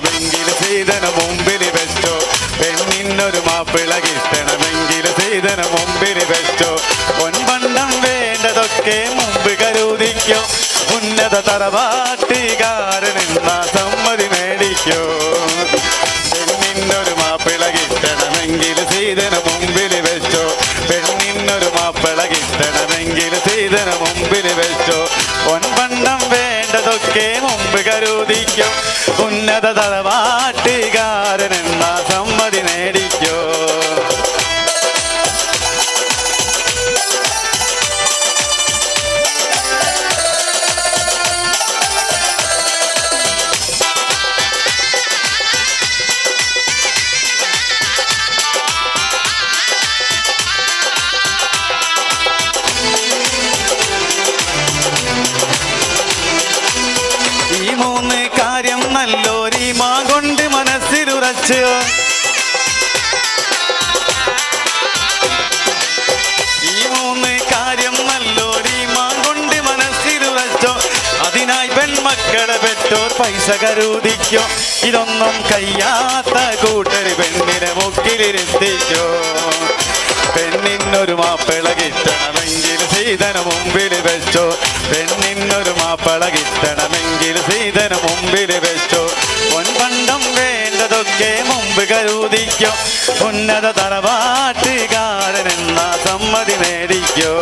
കിട്ടണമെങ്കിൽ സീതന മുമ്പിൽ വെച്ചോ. പെണ്ണിനൊരു മാപ്പിള കിട്ടണമെങ്കിൽ സീതന മുമ്പിൽ വെച്ചോ. പൊൻപണ്ടം വേണ്ടതൊക്കെ മുമ്പ് കരുതിക്കോ. ഉന്നത തറവാട്ടുകാരനെന്ന സമ്മതി മേടിക്കോ. പെണ്ണിനൊരു മാപ്പിള കിട്ടണമെങ്കിൽ സീതന മുമ്പിൽ വെച്ചോ. പെണ്ണിനൊരു മാപ്പിള കിട്ടണമെങ്കിൽ സീതന മുമ്പിൽ വെച്ചോ. പൊൻപണ്ടം വേണ്ടതൊക്കെ മുമ്പ് കരുതിക്കോ. ഉന്നത തറവാട്ടുകാരനെന്ന സമ്മതി നേടിക്കോ മനസ്സിലുറച്ച് ഈ മൂന്ന് കാര്യം നല്ലോരീമാ കൊണ്ട് മനസ്സിലുറച്ചോ അതിനായി പെൺമക്കളെ പെറ്റോ പൈസ കരുതിക്കോ. ഇതൊന്നും കയ്യാത്ത കൂട്ടര് പെണ്ണിനെ മുക്കിലിരുത്തിക്കോ. പെണ്ണിനൊരു മാപ്പിള കിട്ടണമെങ്കിൽ സീതന മുമ്പിൽ വെച്ചോ. പെണ്ണിനൊരു മാപ്പിള കിട്ടണമെങ്കിൽ വേണ്ടതൊക്കെ മുമ്പ് കരുതിക്കോ? ഉന്നത തറവാട്ടുകാരനെന്ന സമ്മതി നേടിക്കോ?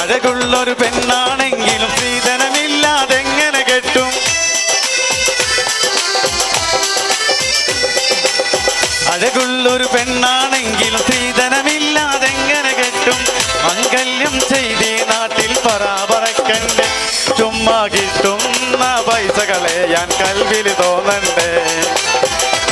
അഴകുള്ളൊരു പെണ്ണാണെങ്കിലും സ്ത്രീധനമില്ലാതെങ്ങനെ അഴകുള്ളൊരു പെണ്ണാണെങ്കിൽ സ്ത്രീധനമില്ലാതെങ്ങനെ കെട്ടും? മംഗല്യം ചെയ്തേ നാട്ടിൽ പറാപറക്കണ്ടേ ചുമ്മാ കിട്ടുന്ന പൈസ ഞാൻ കൽവിൽ തോന്നണ്ടേ?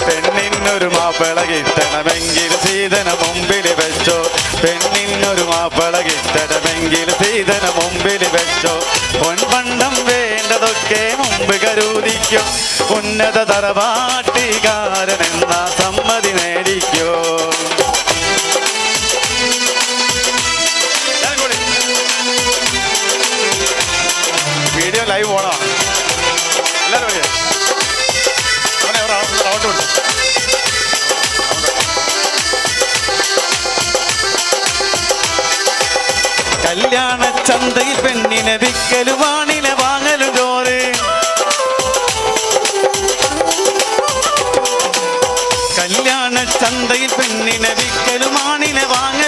പെണ്ണിനൊരു മാപ്പിള കിട്ടണമെങ്കിൽ സീതന മുമ്പിൽ വെച്ചോ? പെണ്ണിനൊരു മാപ്പിള കിട്ടണമെങ്കിൽ സീതന മുമ്പിൽ വെച്ചോ? പൊൻപണ്ടം വേണ്ടതൊക്കെ മുമ്പ് കരുതിക്കും. ഉന്നത തറവാട്ടുകാരനെന്ന ചന്തയിൽ പെണ്ണിനെ വിക്കലും വാണിലെ വാങ്ങലും ചോറ്. കല്യാണ ചന്തയിൽ പെണ്ണിനെ വിക്കലും ആണിനെ വാങ്ങൽ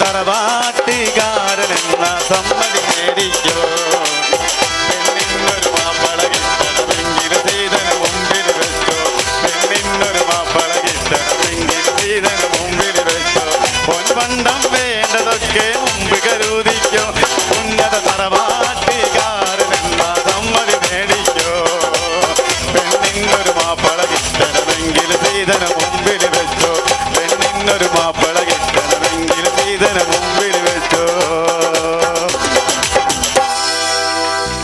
തറവാട്ടുകാരനെന്ന സമ്മതി